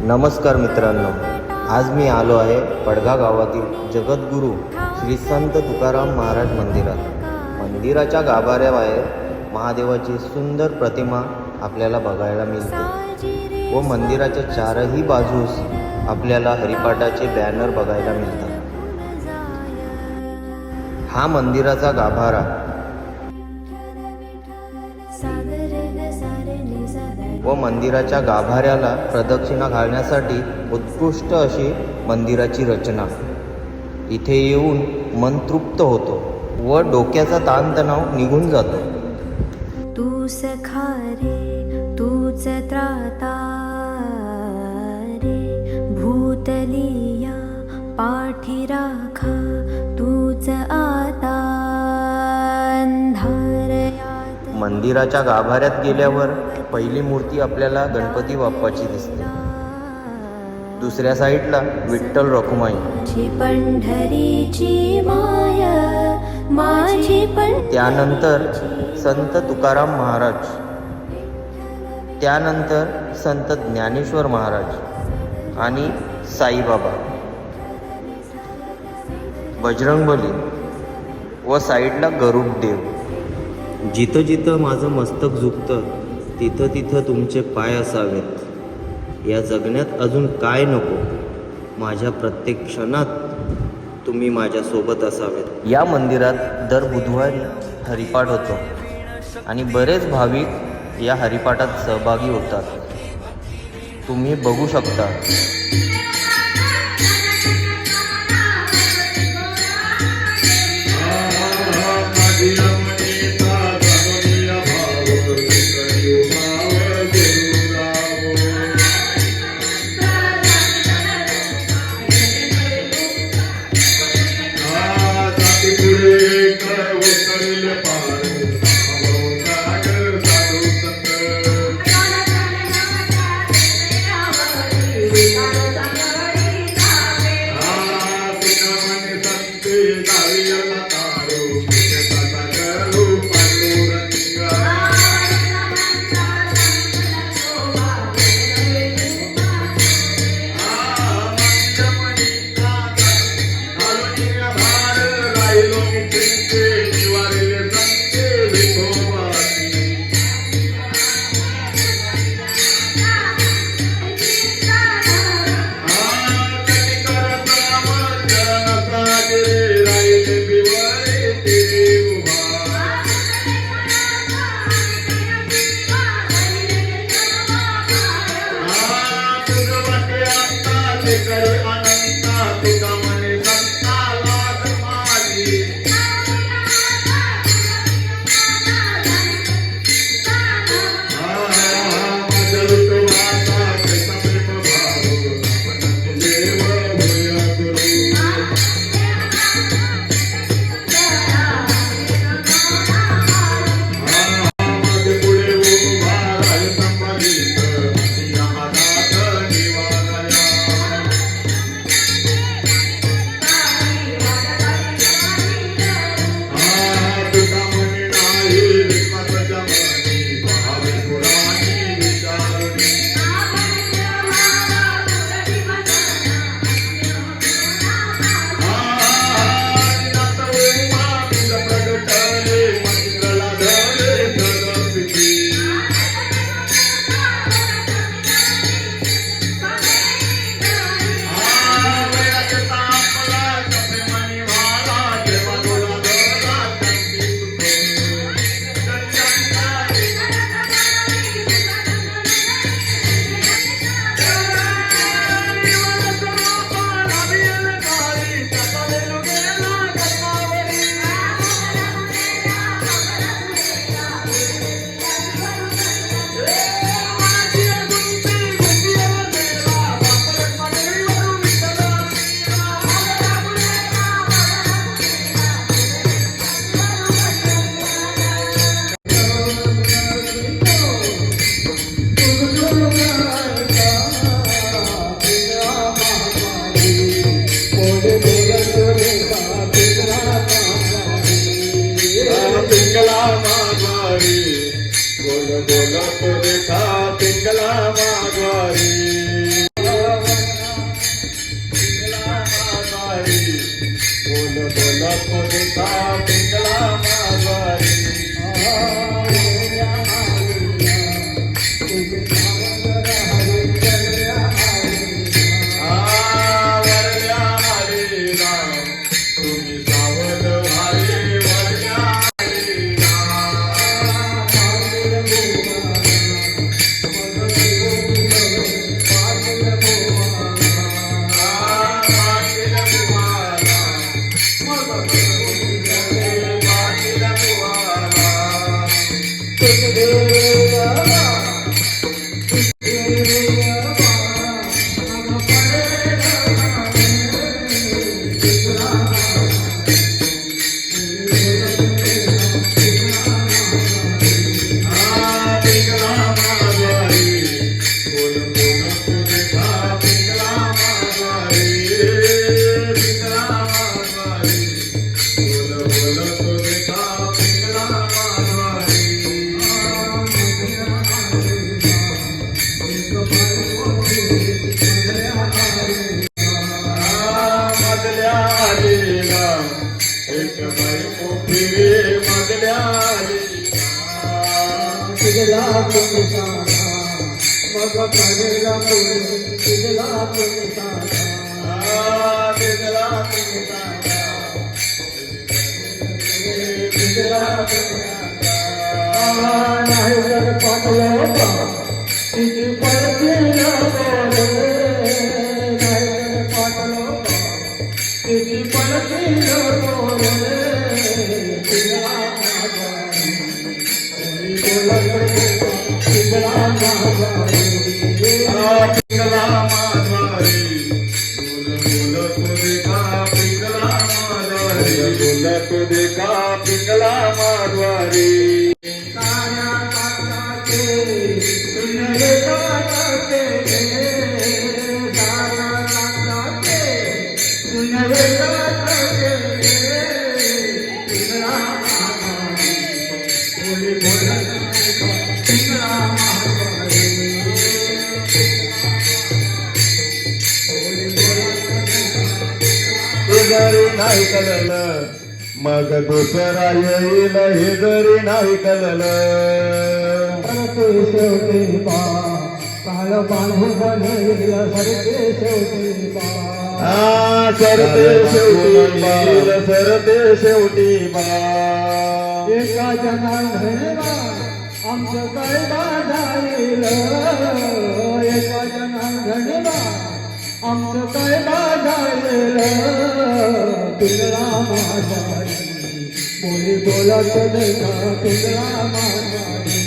नमस्कार मित्रांनो आज मी आलो आहे पडगा गावातील जगद्गुरू श्री संत तुकाराम महाराज मंदिरात. मंदिराच्या गाभाऱ्याबाहेर महादेवाची सुंदर प्रतिमा आपल्याला बघायला मिळते. व मंदिराच्या चारही बाजूस आपल्याला हरिपाठाचे बॅनर बघायला मिळतात. हा मंदिराचा गाभारा व मंदिराच्या गाभाऱ्याला प्रदक्षिणा घालण्यासाठी उत्कृष्ट अशी मंदिराची रचना. इथे येऊन मन तृप्त होतो व डोक्याचा ताणतणाव निघून जातो. तू सखा रे तूच त्राता रे. भूतलिया पाठी राखा तूच आता मंदिराच्या गाभाऱ्यात गेल्यावर पहिली मूर्ती आपल्याला गणपती बाप्पाची दिसते. दुसऱ्या साईडला विठ्ठल रखुमाई. त्यानंतर संत तुकाराम महाराज. त्यानंतर संत ज्ञानेश्वर महाराज आणि साईबाबा. बजरंगबली व साईडला गरुड देव जिथं जिथं माझं मस्तक झुकतं तिथं तिथं तुमचे पाय असावेत. या जगण्यात अजून काय नको? माझ्या प्रत्येक क्षणात तुम्ही माझ्यासोबत असावेत. या मंदिरात दर बुधवारी हरिपाठ होतो आणि बरेच भाविक या हरिपाठात सहभागी होतात. तुम्ही बघू शकता. मधल्या आलेला एक बाई फिरे मधल्या आलेला. आ, दिसला तुमचा दिसला पिंगला नाही कळलं. मग दुसरा येईल हे जरी नाही कळलं. शेवटी पा काळ बांधून बनविलं सरते शेवटी हा सरते शेवटी बाल सरते शेवटी बा एका जनार्दनेला आमचं काय बाधाईल एका जनार्दनेला आमचं काय बाधाईल पिंगळा माझारी बोली बोलत देखा पिंगळा माझारी खेळती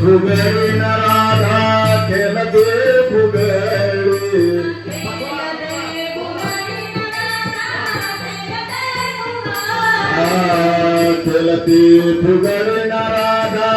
फुगडी न राधा खेळते फुगडी खेळती फुगडी न राधा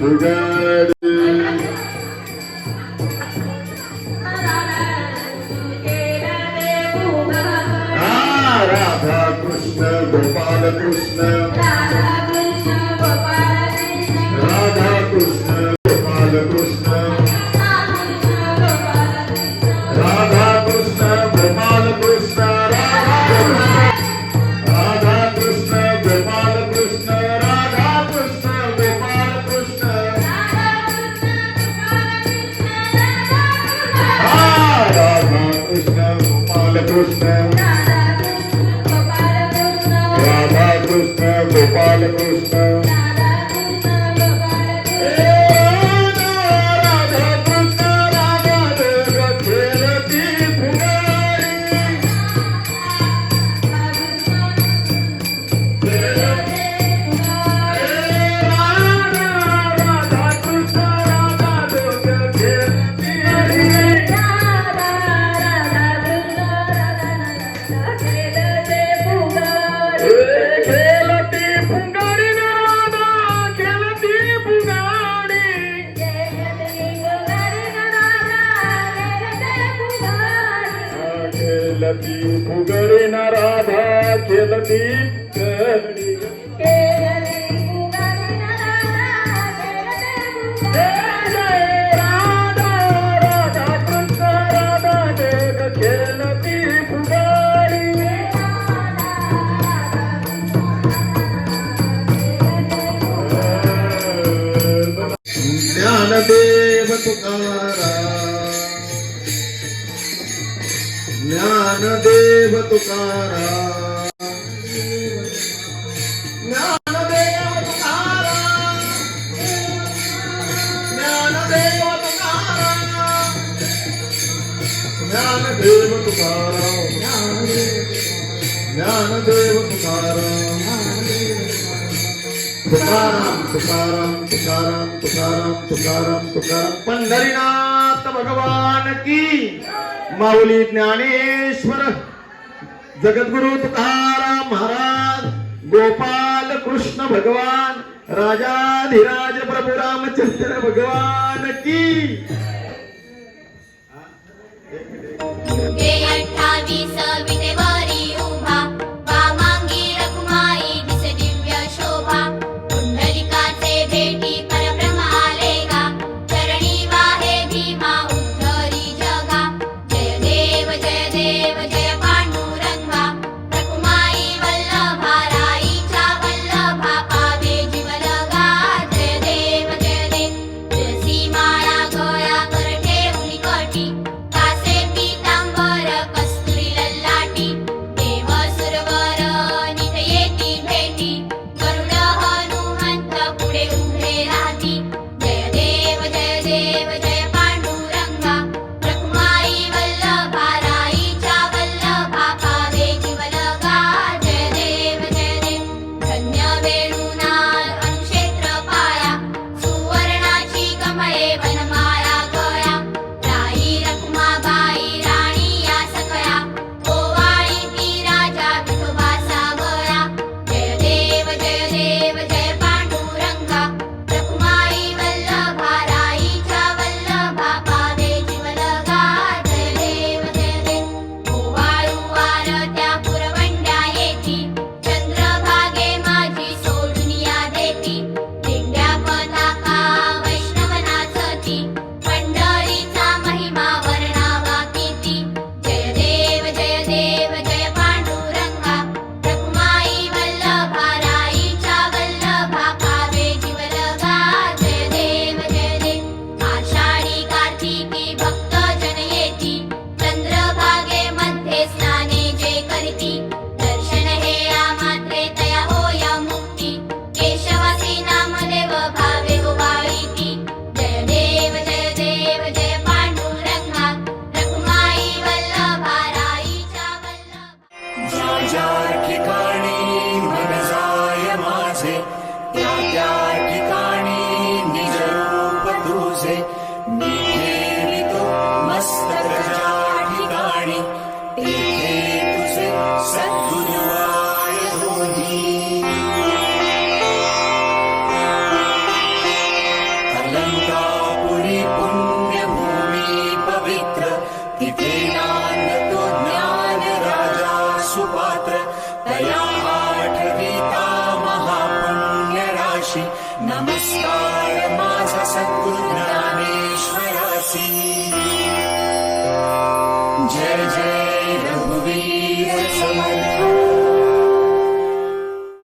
புகழ் सुगरी न राधा खेलती कडी ज्ञानदेव तुकारा ज्ञानदेव तुकारा ज्ञानदेव तुकारा ज्ञानदेव तुकारा तुकाराम तुकाराम तुकाराम तुकाराम तुकाराम तुकाराम पंढरीनाथ संत भगवान की. माऊली ज्ञानेश्वर जगद्गुरु तुकाराम महाराज गोपाल कृष्ण भगवान राजाधिराज प्रभू रामचंद्र भगवान की.